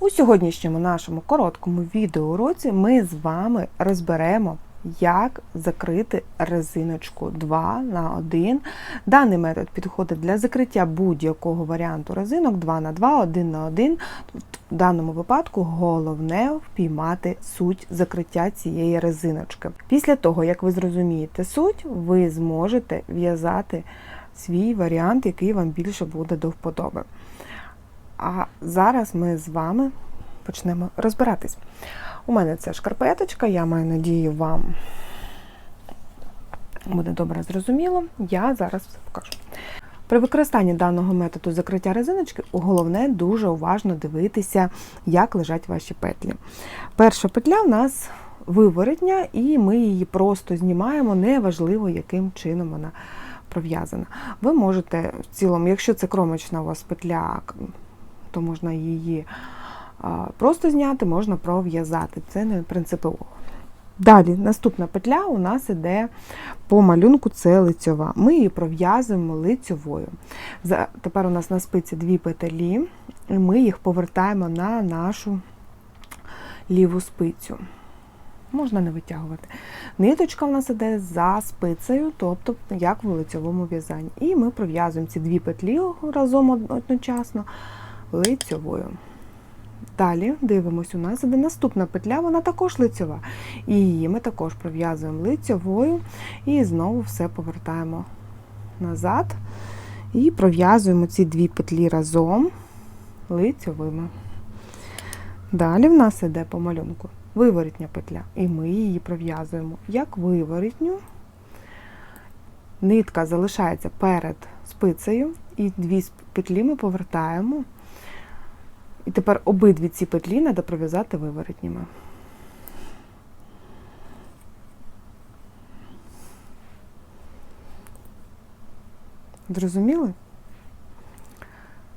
У сьогоднішньому нашому короткому відеоуроці ми з вами розберемо, як закрити резиночку 2 на 1. Даний метод підходить для закриття будь-якого варіанту резинок 2 на 2, 1 на 1. В даному випадку головне впіймати суть закриття цієї резиночки. Після того, як ви зрозумієте суть, ви зможете в'язати свій варіант, який вам більше буде до вподоби. А зараз ми з вами почнемо розбиратись. У мене це шкарпеточка, я маю надію, вам буде добре зрозуміло. Я зараз все покажу. При використанні даного методу закриття резиночки головне дуже уважно дивитися, як лежать ваші петлі. Перша петля в нас виворотня, і ми її просто знімаємо, неважливо, яким чином вона пров'язана. Ви можете в цілому, якщо це кромочна у вас петля, то можна її просто зняти, можна пров'язати. Це не принципово. Далі, наступна петля у нас іде по малюнку, це лицьова. Ми її пров'язуємо лицьовою. Тепер у нас на спиці дві петлі, і ми їх повертаємо на нашу ліву спицю. Можна не витягувати. Ниточка у нас іде за спицею, тобто як в лицьовому в'язанні. І ми пров'язуємо ці дві петлі разом одночасно лицьовою. Далі дивимося, у нас іде наступна петля, вона також лицьова. І її ми також пров'язуємо лицьовою і знову все повертаємо назад і пров'язуємо ці дві петлі разом лицьовими. Далі в нас іде по малюнку виворітня петля, і ми її пров'язуємо як виворітню. Нитка залишається перед спицею, і дві петлі ми повертаємо. І тепер обидві ці петлі треба пров'язати виворотніми. Зрозуміли?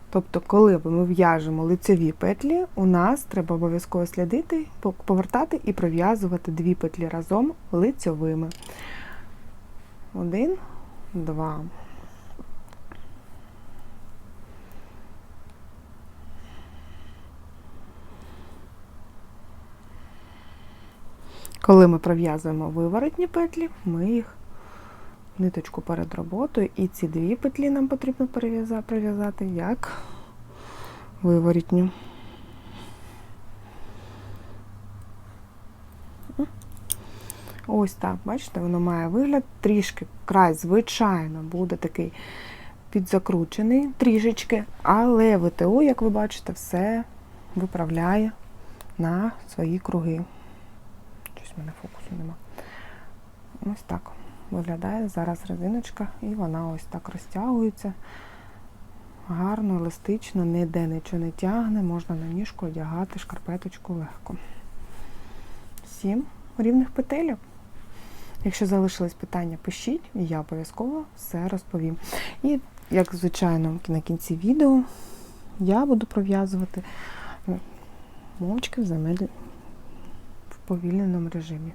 Тобто, коли ми в'яжемо лицеві петлі, у нас треба обов'язково слідити, повертати і пров'язувати дві петлі разом лицьовими. Один, два. Коли ми пров'язуємо виворотні петлі, ми їх ниточку перед роботою, і ці дві петлі нам потрібно прив'язати як виворітню. Ось так, бачите, воно має вигляд, трішки край, звичайно, буде такий підзакручений трішечки, але ВТО, як ви бачите, все виправляє на свої круги. Щось в мене фокусу нема. Ось так виглядає зараз резиночка, і вона ось так розтягується. Гарно, еластично, ніде нічого не тягне, можна на ніжку одягати шкарпеточку легко. Сім рівних петель. Якщо залишились питання, пишіть, і я обов'язково все розповім. І, як звичайно, на кінці відео я буду пров'язувати мовчки в замедлі в повільненому режимі.